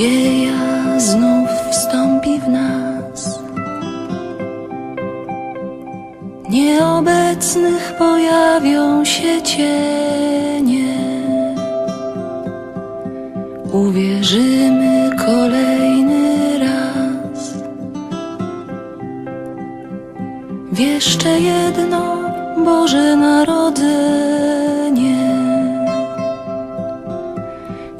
nadzieja znów wstąpi w nas. Nieobecnych pojawią się cienie. Uwierzymy kolejny raz. Jeszcze jedno Boże Narodzenie.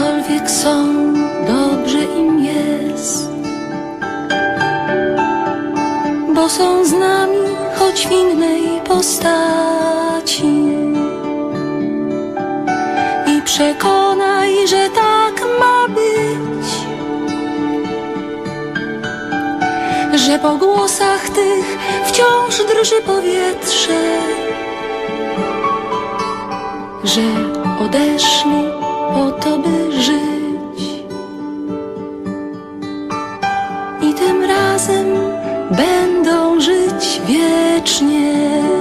Że gdziekolwiek są, dobrze im jest, bo są z nami, choć w innej postaci. I przekonaj, że tak ma być. Że po głosach tych wciąż drży powietrze, że odeszli po to, by żyć. I tym razem będą żyć wiecznie.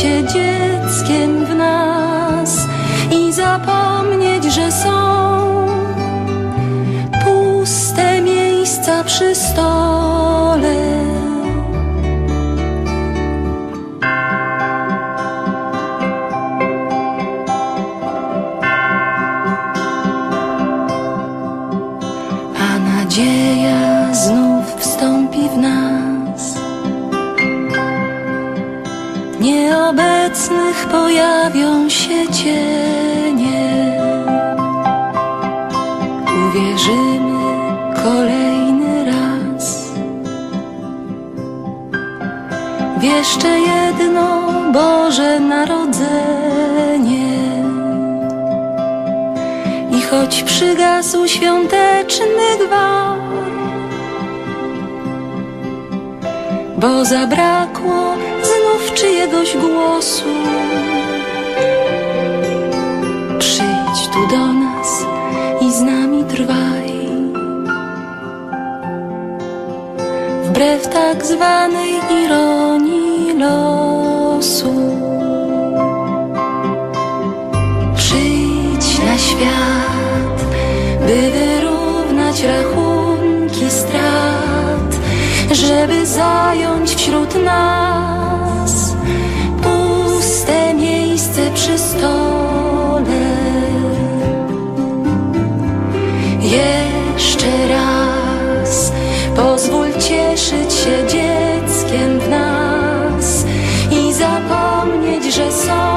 Cieszyć się Nieobecnych pojawią się cienie uwierzymy kolejny raz. W jeszcze jedno Boże Narodzenie. I choć przygasł świąteczny gwar, bo zabrakło znów czyjegoś głosu. Przyjdź tu do nas i z nami trwaj. Wbrew tak zwanej ironii losu. Przyjdź na świat, by wyrównać rachunki strat, żeby zająć wśród nas przy stole. Jeszcze raz pozwól cieszyć się dzieckiem w nas i zapomnieć, że są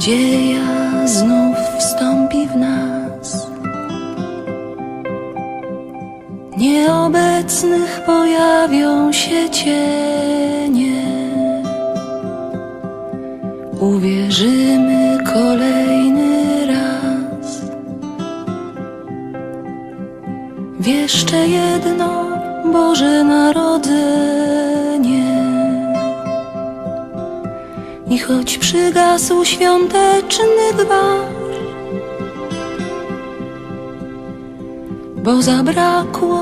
nadzieja znów wstąpi w nas. Nieobecnych pojawią się cienie. Uwierzymy kolejny raz. W jeszcze jedno Boże Narodzenie. Choć przygasł świąteczny gwar, bo zabrakło